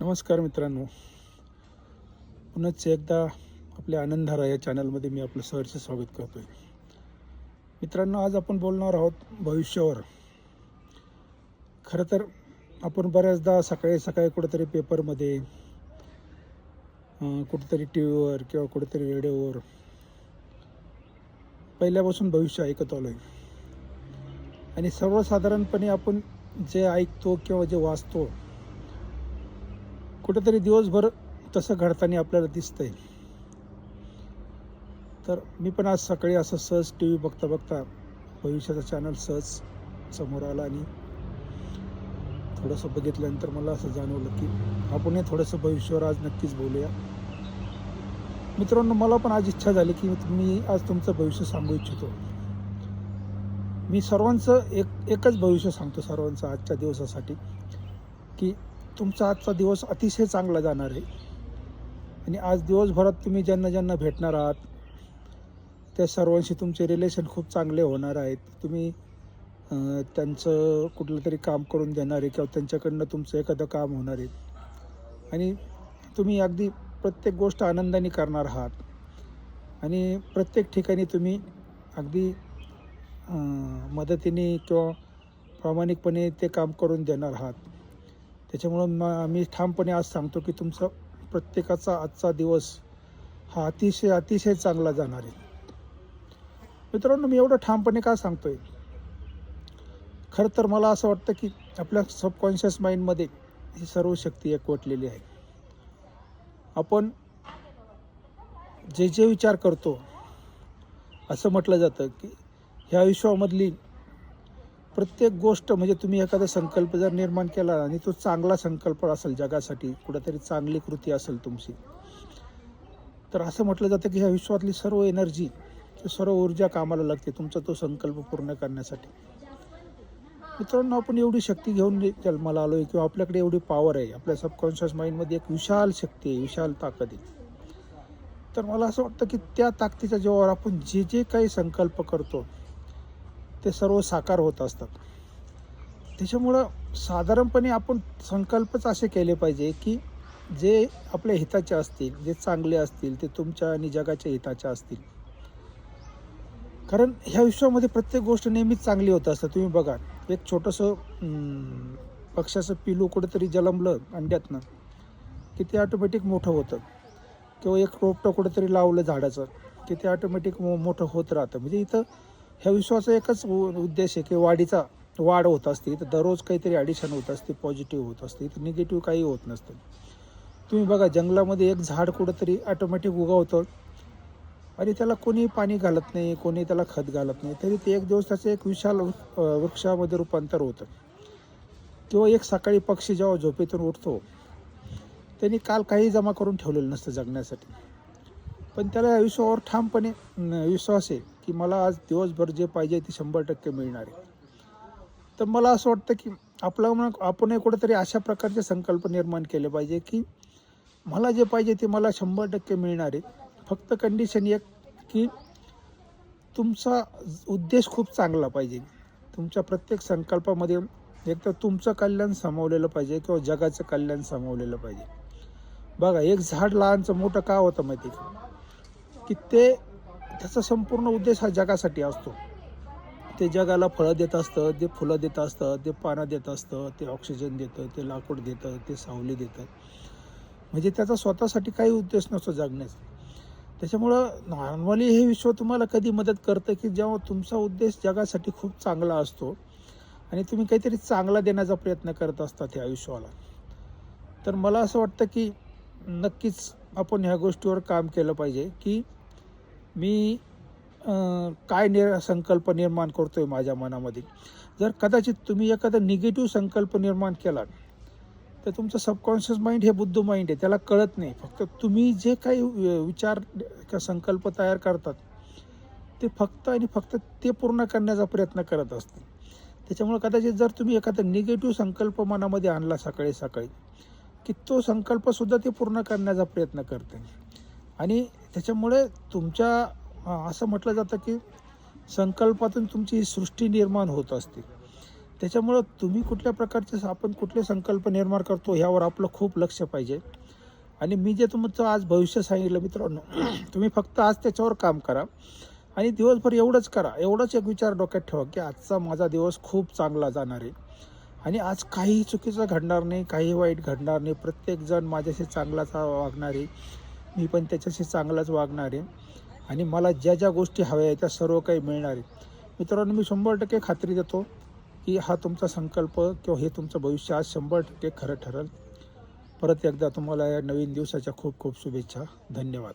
नमस्कार मित्रांनो. पुन्हाच एकदा आपल्या आनंदारा या चॅनलमध्ये मी आपलं सहर्ष स्वागत करतो आहे मित्रांनो आज आपण बोलणार आहोत भविष्यावर. खरं तर आपण बऱ्याचदा सकाळी सकाळी कुठेतरी पेपरमध्ये कुठेतरी टी व्हीवर किंवा कुठेतरी रेडिओवर पहिल्यापासून भविष्य ऐकत आलो आहे आणि सर्वसाधारणपणे आपण जे ऐकतो किंवा जे वाचतो कुठेतरी दिवसभर तसं घडताना आपल्याला दिसतंय. तर मी पण आज सकाळी असं सहज टी व्ही बघता बघता भविष्याचा चॅनल सहज समोर आला आणि थोडंसं बघितल्यानंतर मला असं जाणवलं की आपण हे थोडंसं भविष्यावर आज नक्कीच बोलूया. मित्रांनो मला पण आज इच्छा झाली की मी आज तुमचं भविष्य सांगू इच्छितो. मी सर्वांचं एक एकच भविष्य सांगतो सर्वांचं आजच्या दिवसासाठी की तुमचा आजचा दिवस अतिशय चांगला जाणार आहे. आणि आज दिवसभरात तुम्ही ज्यांना ज्यांना भेटणार आहात त्या सर्वांशी तुमचे रिलेशन खूप चांगले होणार आहेत. तुम्ही त्यांचं कुठलं तरी काम करून देणार आहे किंवा त्यांच्याकडनं तुमचं एखादं काम होणार आहे. आणि तुम्ही अगदी प्रत्येक गोष्ट आनंदाने करणार आहात. आणि प्रत्येक ठिकाणी तुम्ही अगदी मदतीने किंवा प्रामाणिकपणे ते काम करून देणार आहात. त्याच्यामुळं म मी ठामपणे आज सांगतो की तुमचा प्रत्येकाचा आजचा दिवस हा अतिशय अतिशय चांगला जाणार आहे. मित्रांनो मी एवढं ठामपणे का सांगतोय? खरं तर मला असं वाटतं की आपल्या सबकॉन्शियस माइंडमध्ये ही सर्व शक्ती एकवटलेली आहे. आपण जे जे विचार करतो असं म्हटलं जातं की ह्या विश्वामधली प्रत्येक गोष्ट म्हणजे तुम्ही एखादा संकल्प जर निर्माण केला आणि तो चांगला संकल्प असेल जगासाठी कुठेतरी चांगली कृती असेल तुमची तर असं म्हटलं जातं की ह्या विश्वातली सर्व एनर्जी सर्व ऊर्जा कामाला लागते तुमचा तो संकल्प पूर्ण करण्यासाठी. मित्रांनो आपण एवढी शक्ती घेऊन जन्माला आलो आहे किंवा आपल्याकडे एवढी पॉवर आहे आपल्या सबकॉन्शियस माइंडमध्ये एक विशाल शक्ती आहे विशाल ताकद आहे. तर मला असं वाटतं की त्या ताकदीच्या जेव्हा आपण जे जे काही संकल्प करतो ते सर्व साकार होत असतात. त्याच्यामुळं साधारणपणे आपण संकल्पच असे केले पाहिजे की जे आपल्या हिताचे असतील जे चांगले असतील ते तुमच्या आणि जगाच्या हिताचे असतील. कारण ह्या विश्वामध्ये प्रत्येक गोष्ट नेहमीच चांगली होत असतं. तुम्ही बघा एक छोटंसं पक्षाचं पक्ष्याचं पिलू कुठेतरी जलमलं अंड्यातनं की ते ऑटोमॅटिक मोठं होतं. किंवा एक रोपटं कुठेतरी लावलं झाडाचं की ते ऑटोमॅटिक मोठं होत राहतं. म्हणजे इथं ह्या विश्वाचा एकच उ- उद्देश आहे की वाढीचा वाढ होत असते. तर दररोज काहीतरी ॲडिशन होत असते पॉझिटिव्ह होत असते. तर निगेटिव्ह काही होत नसतं. तुम्ही बघा जंगलामध्ये एक झाड कुठंतरी ऑटोमॅटिक उगवतं आणि त्याला कोणी पाणी घालत नाही कोणी त्याला खत घालत नाही. तरी ते एक दिवस त्याचं एक विशाल वृक्षामध्ये रूपांतर होतं. किंवा एक सकाळी पक्षी जेव्हा झोपेतून उठतो त्यांनी काल काही जमा करून ठेवलेलं नसतं जगण्यासाठी. पण त्याला या विश्वावर ठामपणे विश्वास आहे. की मला आज दिवसभर जे पाहिजे ते शंभर टक्के मिळणार आहे. तर मला असं वाटतं की आपलं म्हणून आपणही कुठेतरी अशा प्रकारचे संकल्प निर्माण केले पाहिजे की मला जे पाहिजे ते मला शंभर टक्के मिळणार आहे. फक्त कंडिशन एक की तुमचा उद्देश खूप चांगला पाहिजे. तुमच्या प्रत्येक संकल्पामध्ये एक तर तुमचं कल्याण सामावलेलं पाहिजे किंवा जगाचं कल्याण सामावलेलं पाहिजे. बघा एक झाड लहानचं मोठं का होतं माहिती आहे का? की ते त्याचा संपूर्ण उद्देश हा जगासाठी असतो. ते जगाला फळं देत असतं ते फुलं देत असतं ते पानं देत असतं ते ऑक्सिजन देतं ते लाकूड देतं ते सावली देतं. म्हणजे त्याचा स्वतःसाठी काही उद्देश नसतो जगण्याचा. त्याच्यामुळं नॉर्मली हे विश्व तुम्हाला कधी मदत करतं की जेव्हा तुमचा उद्देश जगासाठी खूप चांगला असतो आणि तुम्ही काहीतरी चांगला देण्याचा प्रयत्न करत असतात ह्या आयुष्याला तर मला असं वाटतं की नक्कीच आपण ह्या गोष्टीवर काम केलं पाहिजे की मी काय निर संकल्प निर्माण करतो आहे माझ्या मनामध्ये? जर कदाचित तुम्ही एखादा निगेटिव्ह संकल्प निर्माण केला तर तुमचं सबकॉन्शियस माइंड हे बुद्ध माइंड आहे. त्याला कळत नाही. फक्त तुम्ही जे काही विचार किंवा संकल्प तयार करतात ते फक्त आणि फक्त ते पूर्ण करण्याचा प्रयत्न करत असते त्याच्यामुळे कदाचित जर तुम्ही एखादा निगेटिव्ह संकल्प मनामध्ये आणला सकाळी सकाळी की तो संकल्पसुद्धा ते पूर्ण करण्याचा प्रयत्न करते आणि त्याच्यामुळे तुमच्या असं म्हटलं जातं की संकल्पातून तुमची सृष्टी निर्माण होत असते. त्याच्यामुळं तुम्ही कुठल्या प्रकारचे आपण कुठले संकल्प निर्माण करतो ह्यावर आपलं खूप लक्ष पाहिजे. आणि मी जे तुमचं आज भविष्य सांगितलं मित्रांनो तुम्ही फक्त आज त्याच्यावर काम करा आणि दिवसभर एवढंच करा. एवढंच एक विचार डोक्यात ठेवा की आजचा माझा दिवस खूप चांगला जाणार आहे. आणि आज काही चुकीचं घडणार नाही काही वाईट घडणार नाही. प्रत्येकजण माझ्याशी चांगलाच वागणार. आहे मी पण त्याच्याशी चांगलाच वागणार आहे. आणि मला ज्या ज्या गोष्टी हव्या आहेत त्या सर्व काही मिळणार आहे. मित्रांनो मी शंभर टक्के खात्री देतो की हा तुमचा संकल्प किंवा हे तुमचं भविष्य आज शंभर टक्के खरं ठरेल. परत एकदा तुम्हाला या नवीन दिवसाच्या खूप खूप शुभेच्छा. धन्यवाद.